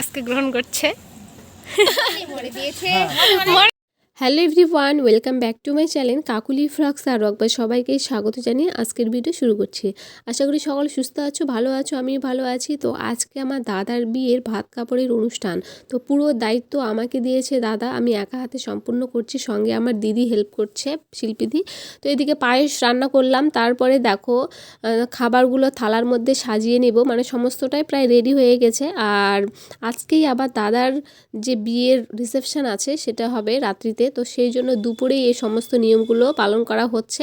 আজকে গ্রহণ করছে। মরে দিয়েছে। Hello everyone welcome back to my channel Kakuli frocks আর রকবার সবাইকে স্বাগত জানিয়ে আজকের ভিডিও শুরু করছি। আশা করি সকল সুস্থ আছো, ভালো আছো আমি ভালো আছি। তো আজকে আমার দাদার বিয়ের ভাত কাপড়ের অনুষ্ঠান। তো পুরো দায়িত্ব আমাকে দিয়েছে দাদা, আমি একা হাতে সম্পূর্ণ করছি, সঙ্গে আমার দিদি হেল্প করছে, শিল্পীদি। তো এদিকে পায়েস রান্না করলাম, তারপরে দেখো খাবারগুলো থালার মধ্যে সাজিয়ে নেব মানে সমস্তটাই প্রায় রেডি হয়ে গেছে। আর আজকেই আবার দাদার যে বিয়ের রিসেপশন আছে, সেটা হবে রাত্রিতে। তো সেই জন্য দুপুরেই এই সমস্ত নিয়মগুলো পালন করা হচ্ছে।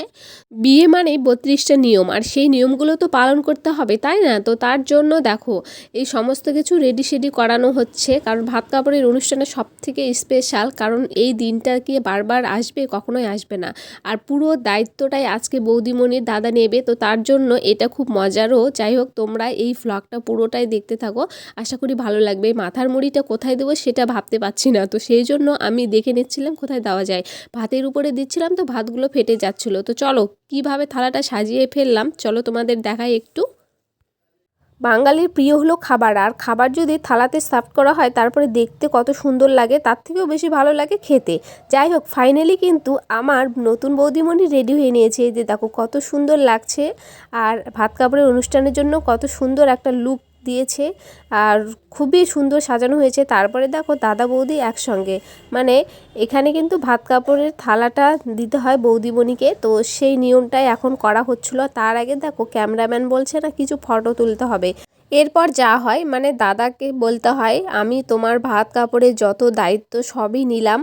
বিয়ে মানেই বত্রিশটা নিয়ম, আর সেই নিয়মগুলো তো পালন করতে হবে, তাই না? তো তার জন্য দেখো, এই সমস্ত কিছু রেডি সেডি করানো হচ্ছে, কারণ ভাত কাপড়ের অনুষ্ঠানে সব থেকে স্পেশাল কারণ এই দিনটা কি বারবার আসবে, কখনোই আসবে না। আর পুরো দায়িত্বটাই আজকে বৌদিমণির দাদা নেবে, তো তার জন্য এটা খুব মজারও। যাই হোক, তোমরা এই ভ্লগটা পুরোটাই দেখতে থাকো। আশা করি ভালো লাগবে। মাথার মুড়িটা কোথায় দেবো সেটা ভাবতে পারছি না। তো সেই জন্য আমি দেখে নিচ্ছিলাম কোথায় দেওয়া যায়। ভাতের উপরে দিচ্ছিলাম তো ভাতগুলো ফেটে যাচ্ছিল। তো চলো, কীভাবে থালাটা সাজিয়ে ফেললাম? চলো তোমাদের দেখাই একটু। বাঙালির প্রিয় হলো খাবার, আর খাবার যদি থালাতে সার্ভ করা হয়, তারপরে দেখতে কত সুন্দর লাগে, তার থেকেও বেশি ভালো লাগে খেতে। যাই হোক ফাইনালি কিন্তু আমার নতুন বৌদিমণি রেডি হয়ে নিয়েছে। যে দেখো, কত সুন্দর লাগছে, আর ভাত কাপড়ের অনুষ্ঠানের জন্য কত সুন্দর একটা লুক দিয়েছে আর খুবই সুন্দর সাজানো হয়েছে। তারপরে দেখো দাদা বৌদি একসঙ্গে। মানে এখানে কিন্তু ভাত কাপড়ের থালাটা দিতে হয় বৌদি বনিকে তো সেই নিয়মটাই এখন করা হচ্ছিল। তার আগে দেখো ক্যামেরাম্যান বলছে না, কিছু ফটো তুলতে হবে। এরপর যা হয় মানে দাদাকে বলতে হয়, আমি তোমার ভাত, কাপড়ের যত দায়িত্ব সবই নিলাম।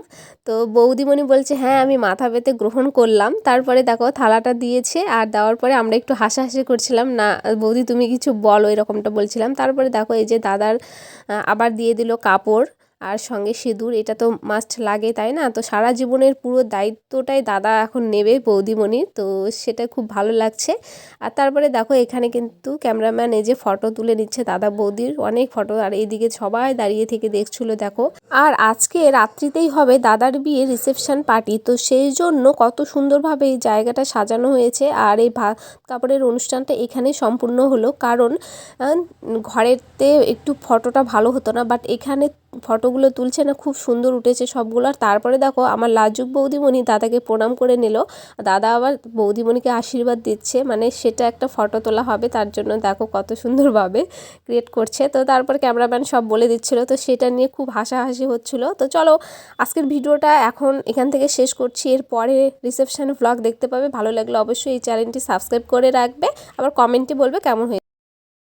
তো বৌদিমণি বলছে হ্যাঁ আমি মাথা পেতে গ্রহণ করলাম। তারপরে দেখো থালাটা দিয়েছে, আর দেওয়ার পরে আমরা একটু হাসাহাসি করছিলাম, না, বৌদি তুমি কিছু বলো, এরকমটা বলছিলাম। তারপরে দেখো এই যে দাদার আবার দিয়ে দিল কাপড়। আর সঙ্গে সিঁদুর, এটা তো মাস্ট লাগে, তাই না? তো সারা জীবনের পুরো দায়িত্বটাই দাদা এখন নেবে বৌদিমণি তো সেটা খুব ভালো লাগছে। আর তারপরে দেখো, এখানে কিন্তু ক্যামেরাম্যান এই যে ফটো তুলে নিচ্ছে দাদা বৌদির, অনেক ফটো আর এইদিকে সবাই দাঁড়িয়ে থেকে দেখছিল, দেখো। আর আজকে রাত্রিতেই হবে দাদার বিয়ে রিসেপশন পার্টি তো সেই জন্য কত সুন্দরভাবে এই জায়গাটা সাজানো হয়েছে। আর এই ভাত কাপড়ের অনুষ্ঠানটা এখানে সম্পূর্ণ হলো। কারণ ঘরেতে একটু ফটোটা ভালো হতো না বাট এখানে ফটোগুলো তুলছে না, খুব সুন্দর উঠেছে সবগুলো। আর তারপরে দেখো, আমার লাজুক বৌদিমণি দাদাকে প্রণাম করে নিল। দাদা আবার বৌদিমণিকে আশীর্বাদ দিচ্ছে মানে সেটা একটা ফটো তোলা হবে, তার জন্য দেখো কত সুন্দরভাবে ক্রিয়েট করছে। তো তারপর ক্যামেরাম্যান সব বলে দিচ্ছিল, তো সেটা নিয়ে খুব হাসাহাসি হচ্ছিল। তো চলো, আজকের ভিডিওটা এখন এখান থেকে শেষ করছি। এর পরে রিসেপশন ব্লগ দেখতে পাবে, ভালো লাগলে অবশ্যই এই চ্যানেলটি সাবস্ক্রাইব করে রাখবে। আবার কমেন্টে বলবে কেমন হয়েছে।